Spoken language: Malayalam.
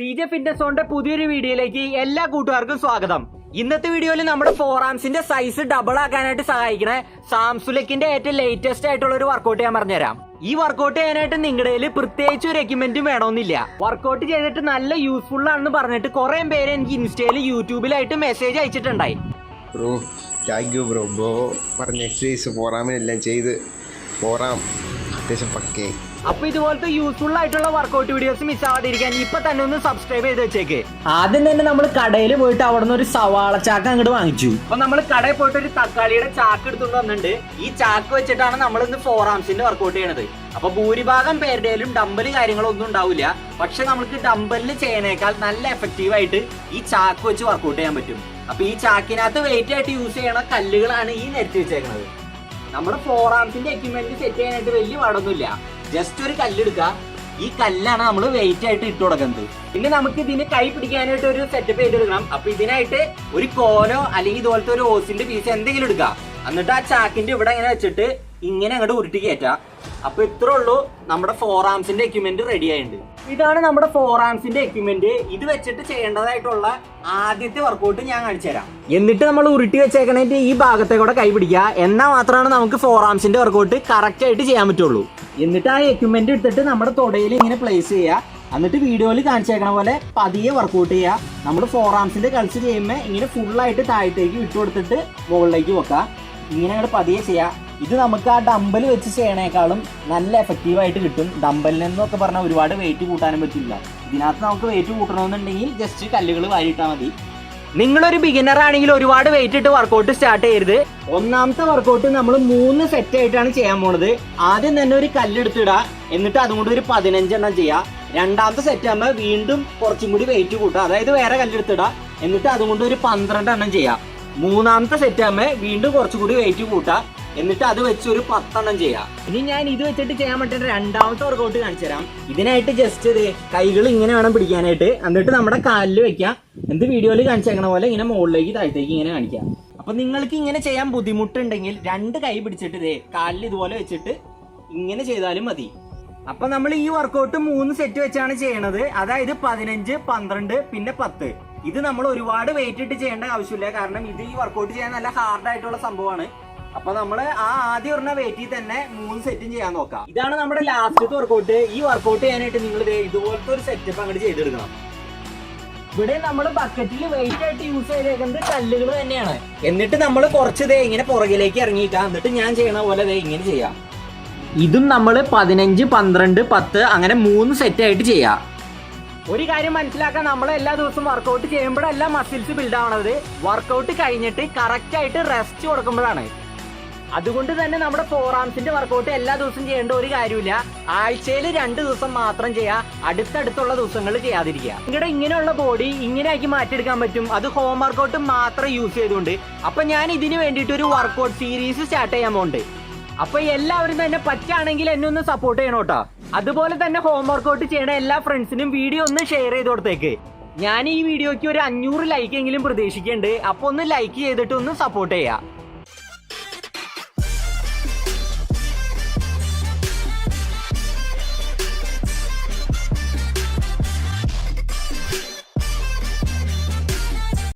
സി ജെ ഫിറ്റ്നസ് പുതിയൊരു വീഡിയോയിലേക്ക് എല്ലാ കൂട്ടുകാർക്കും സ്വാഗതം. ഇന്നത്തെ വീഡിയോയിൽ നമ്മുടെ ഫോറാംസിന്റെ സൈസ് ഡബിൾ ആക്കാനായിട്ട് സഹായിക്കുന്ന സാംസുലക്കിന്റെ ഏറ്റവും ലേറ്റസ്റ്റ് ആയിട്ടുള്ള ഒരു വർക്കൗട്ട് ഞാൻ പറഞ്ഞുതരാം. ഈ വർക്കൗട്ട് ചെയ്യാനായിട്ട് നിങ്ങളുടെ കയ്യിൽ പ്രത്യേകിച്ച് ഒരു എക്യുപ്മെന്റും വേണമെന്നില്ല. വർക്കൗട്ട് ചെയ്തിട്ട് നല്ല യൂസ്ഫുൾ ആണെന്ന് പറഞ്ഞിട്ട് കുറെ പേര് എനിക്ക് ഇൻസ്റ്റയിൽ യൂട്യൂബിലായിട്ട് message അയച്ചിട്ടുണ്ടായി. Bro thank you bro. Bro പറഞ്ഞ എക്സസൈസ് ഫോറാമിനെല്ലാം ചെയ്ത് ഫോറാം അത്യാവശ്യം പക്കേ അപ്പൊ ഇതുപോലത്തെ യൂസ്ഫുൾ ആയിട്ടുള്ള വർക്കൗട്ട് വീഡിയോസ് മിസ് ആവാതിരിക്കാൻ ഇപ്പൊ തന്നെ ഒന്ന് സബ്സ്ക്രൈബ് ചെയ്ത് വെച്ചേക്ക്. ആദ്യം തന്നെ നമ്മൾ കടയിൽ പോയിട്ട് അവിടെ നിന്ന് ഒരു സവാള ചാക്ക് അങ്ങോട്ട് വാങ്ങിച്ചു. അപ്പൊ നമ്മൾ കടയിൽ പോയിട്ട് ഒരു തക്കാളിയുടെ ചാക്ക് എടുത്തുകൊണ്ട് വന്നിട്ടുണ്ട്. ഈ ചാക്ക് വെച്ചിട്ടാണ് നമ്മൾ ഇന്ന് ഫോർ ആംസിന്റെ വർക്കൗട്ട് ചെയ്യണത്. അപ്പൊ ഭൂരിഭാഗം പേരുടെയിലും ഡമ്പൽ കാര്യങ്ങളൊന്നും ഉണ്ടാവില്ല. പക്ഷെ നമുക്ക് ഡമ്പലിൽ ചെയ്യണേക്കാൾ നല്ല എഫക്റ്റീവ് ആയിട്ട് ഈ ചാക്ക് വെച്ച് വർക്കൗട്ട് ചെയ്യാൻ പറ്റും. അപ്പൊ ഈ ചാക്കിനകത്ത് വെയിറ്റ് ആയിട്ട് യൂസ് ചെയ്യണ കല്ലുകളാണ് ഈ നിരത്തി വെച്ചേക്കുന്നത് നമ്മുടെ ഫോർ ആംസിന്റെ എക്യുപ്മെന്റ് സെറ്റ് ചെയ്യാനായിട്ട് വലിയ പാടൊന്നുമില്ല. ജസ്റ്റ് ഒരു കല്ലെടുക്കുക ഈ കല്ലാണ് നമ്മൾ വെയിറ്റ് ആയിട്ട് ഇട്ട് കൊടുക്കുന്നത്. പിന്നെ നമുക്ക് ഇതിന് കൈ പിടിക്കാനായിട്ട് ഒരു സെറ്റപ്പ് ചെയ്തെടുക്കണം അപ്പൊ ഇതിനായിട്ട് ഒരു കോലോ അല്ലെങ്കിൽ ഇതുപോലത്തെ ഒരു ഓസിന്റെ പീസ് എന്തെങ്കിലും എടുക്കുക എന്നിട്ട് ആ ചാക്കിന്റെ ഇവിടെ ഇങ്ങനെ വെച്ചിട്ട് ഇങ്ങനെ അങ്ങോട്ട് ഉരുട്ടി കയറ്റാം. അപ്പൊ ഇത്രേ ഉള്ളൂ നമ്മുടെ ഫോർ ആംസിന്റെ എക്യുപ്മെന്റ് റെഡി ആയിട്ടുണ്ട്. ഇതാണ് നമ്മുടെ ഫോർ ആംസിന്റെ എക്യുപ്മെന്റ് ഇത് വെച്ചിട്ട് ചെയ്യേണ്ടതായിട്ടുള്ള ആദ്യത്തെ വർക്കൗട്ട് ഞാൻ കാണിച്ചുതരാം എന്നിട്ട് നമ്മൾ ഉരുട്ടി വെച്ചേക്കണേറ്റ് ഈ ഭാഗത്തെ കൂടെ കൈപിടിക്കുക എന്നാൽ മാത്രമാണ് നമുക്ക് ഫോർ ആംസിന്റെ വർക്കൗട്ട് കറക്റ്റ് ആയിട്ട് ചെയ്യാൻ പറ്റുള്ളൂ. എന്നിട്ട് ആ എക്യുപ്മെന്റ് എടുത്തിട്ട് നമ്മുടെ തുടയിൽ ഇങ്ങനെ പ്ലേസ് ചെയ്യുക. എന്നിട്ട് വീഡിയോയിൽ കാണിച്ചേക്കണ പോലെ പതിയെ വർക്കൗട്ട് ചെയ്യുക. നമ്മൾ ഫോർ ആംസിന്റെ കളിച്ച് ചെയ്യുമ്പോൾ ഇങ്ങനെ ഫുള്ളായിട്ട് താഴത്തേക്ക് വിട്ടു കൊടുത്തിട്ട് മുകളിലേക്ക് വെക്കുക. ഇങ്ങനെ അങ്ങോട്ട് പതിയെ ചെയ്യാം ഇത് നമുക്ക് ആ ഡമ്പൽ വെച്ച് ചെയ്യണേക്കാളും നല്ല എഫക്റ്റീവായിട്ട് കിട്ടും. ഡമ്പലിൽ നിന്നൊക്കെ പറഞ്ഞാൽ ഒരുപാട് വെയിറ്റ് കൂട്ടാനും പറ്റില്ല. ഇതിനകത്ത് നമുക്ക് വെയിറ്റ് കൂട്ടണമെന്നുണ്ടെങ്കിൽ ജസ്റ്റ് കല്ലുകൾ വാരിയിട്ടാൽ മതി. നിങ്ങളൊരു ബിഗിനർ ആണെങ്കിൽ ഒരുപാട് വെയിറ്റ് ഇട്ട് വർക്കൗട്ട് സ്റ്റാർട്ട് ചെയ്യരുത്. ഒന്നാമത്തെ വർക്കൗട്ട് നമ്മൾ മൂന്ന് സെറ്റ് ആയിട്ടാണ് ചെയ്യാൻ പോണത്. ആദ്യം തന്നെ ഒരു കല്ലെടുത്തിടുക എന്നിട്ട് അതും കൂടി ഒരു പതിനഞ്ചെണ്ണം ചെയ്യുക രണ്ടാമത്തെ സെറ്റ് ആകുമ്പോൾ വീണ്ടും കുറച്ചും കൂടി വെയിറ്റ് കൂട്ടുക അതായത് വേറെ കല്ലെടുത്തിടുക എന്നിട്ട് അതുകൊണ്ട് ഒരു പന്ത്രണ്ട് എണ്ണം ചെയ്യാം. മൂന്നാമത്തെ സെറ്റ് ആകുമ്പോൾ വീണ്ടും കുറച്ചും കൂടി വെയിറ്റ് കൂട്ടുക എന്നിട്ട് അത് വെച്ച് ഒരു പത്തെണ്ണം ചെയ്യാം. ഇനി ഞാൻ ഇത് വെച്ചിട്ട് ചെയ്യാൻ പറ്റുന്ന രണ്ടാമത്തെ വർക്കൗട്ട് കാണിച്ചു തരാം. ഇതിനായിട്ട് ജസ്റ്റ് ഇത് കൈകൾ ഇങ്ങനെ വേണം പിടിക്കാനായിട്ട്. എന്നിട്ട് നമ്മുടെ കാലിൽ വെക്കാം. എന്ത് വീഡിയോയിൽ കാണിച്ചേക്കണ പോലെ ഇങ്ങനെ മുകളിലേക്ക് താഴത്തേക്ക് ഇങ്ങനെ കാണിക്കാം. അപ്പൊ നിങ്ങൾക്ക് ഇങ്ങനെ ചെയ്യാൻ ബുദ്ധിമുട്ടുണ്ടെങ്കിൽ രണ്ട് കൈ പിടിച്ചിട്ട് ഇതേ കാലിൽ ഇതുപോലെ വെച്ചിട്ട് ഇങ്ങനെ ചെയ്താലും മതി. അപ്പൊ നമ്മൾ ഈ വർക്കൗട്ട് മൂന്ന് സെറ്റ് വെച്ചാണ് ചെയ്യണത്. അതായത് പതിനഞ്ച് പന്ത്രണ്ട് പിന്നെ പത്ത്. ഇത് നമ്മൾ ഒരുപാട് വെയിറ്റ് ഇട്ട് ചെയ്യേണ്ട ആവശ്യമില്ല. കാരണം ഇത് ഈ വർക്കൗട്ട് ചെയ്യാൻ നല്ല ഹാർഡായിട്ടുള്ള സംഭവമാണ്. അപ്പൊ നമ്മൾ ആ ആദ്യം ഒരെണ്ണ വെയിറ്റിൽ തന്നെ മൂന്ന് സെറ്റും ചെയ്യാൻ നോക്കാം. ഇതാണ് നമ്മുടെ ലാസ്റ്റത്തെ വർക്കൗട്ട് ഈ വർക്കൗട്ട് ചെയ്യാനായിട്ട് നിങ്ങൾ ഇതുപോലത്തെ ഒരു സെറ്റപ്പ് അങ്ങോട്ട് ചെയ്തെടുക്കണം. ഇവിടെ നമ്മൾ ബക്കറ്റിൽ വെയിറ്റ് ആയിട്ട് യൂസ് ചെയ്തേക്കുന്നത് കല്ലുകൾ തന്നെയാണ്. എന്നിട്ട് നമ്മൾ കുറച്ച് ഇങ്ങനെ പുറകിലേക്ക് ഇറങ്ങിയിട്ടാ എന്നിട്ട് ഞാൻ ചെയ്യണ പോലെ ഇങ്ങനെ ചെയ്യാം. ഇതും നമ്മൾ പതിനഞ്ച് പന്ത്രണ്ട് പത്ത് അങ്ങനെ മൂന്ന് സെറ്റ് ആയിട്ട് ചെയ്യാം. ഒരു കാര്യം മനസ്സിലാക്കാൻ നമ്മൾ എല്ലാ ദിവസവും വർക്കൗട്ട് ചെയ്യുമ്പോഴല്ല മസിൽസ് ബിൽഡ് ആവണത്. വർക്കൗട്ട് കഴിഞ്ഞിട്ട് കറക്റ്റ് ആയിട്ട് റെസ്റ്റ് കൊടുക്കുമ്പോഴാണ്. അതുകൊണ്ട് തന്നെ നമ്മുടെ ഫോർ ആംസിന്റെ വർക്കൗട്ട് എല്ലാ ദിവസവും ചെയ്യേണ്ട ഒരു കാര്യമില്ല. ആഴ്ചയിൽ രണ്ട് ദിവസം മാത്രം ചെയ്യാ. അടുത്തടുത്തുള്ള ദിവസങ്ങൾ ചെയ്യാതിരിക്കുക. നിങ്ങളുടെ ഇങ്ങനെയുള്ള ബോഡി ഇങ്ങനെയാക്കി മാറ്റിയെടുക്കാൻ പറ്റും. അത് ഹോം വർക്കൗട്ട് മാത്രം യൂസ് ചെയ്തുകൊണ്ട്. അപ്പൊ ഞാൻ ഇതിനു വേണ്ടിയിട്ട് ഒരു വർക്കൗട്ട് സീരീസ് സ്റ്റാർട്ട് ചെയ്യാൻ പോകുന്നുണ്ട് അപ്പൊ എല്ലാവരും തന്നെ പറ്റുകയാണെങ്കിൽ എന്നെ ഒന്ന് സപ്പോർട്ട് ചെയ്യണം കേട്ടോ. അതുപോലെ തന്നെ ഹോം വർക്കൗട്ട് ചെയ്യണ എല്ലാ ഫ്രണ്ട്സിനും വീഡിയോ ഒന്ന് ഷെയർ ചെയ്ത് കൊടുത്തേക്ക്. ഞാൻ ഈ വീഡിയോയ്ക്ക് ഒരു അഞ്ഞൂറ് ലൈക്ക് എങ്കിലും പ്രതീക്ഷിക്കുന്നുണ്ട്. അപ്പൊ ഒന്ന് ലൈക്ക് ചെയ്തിട്ട് ഒന്ന് സപ്പോർട്ട് ചെയ്യാം.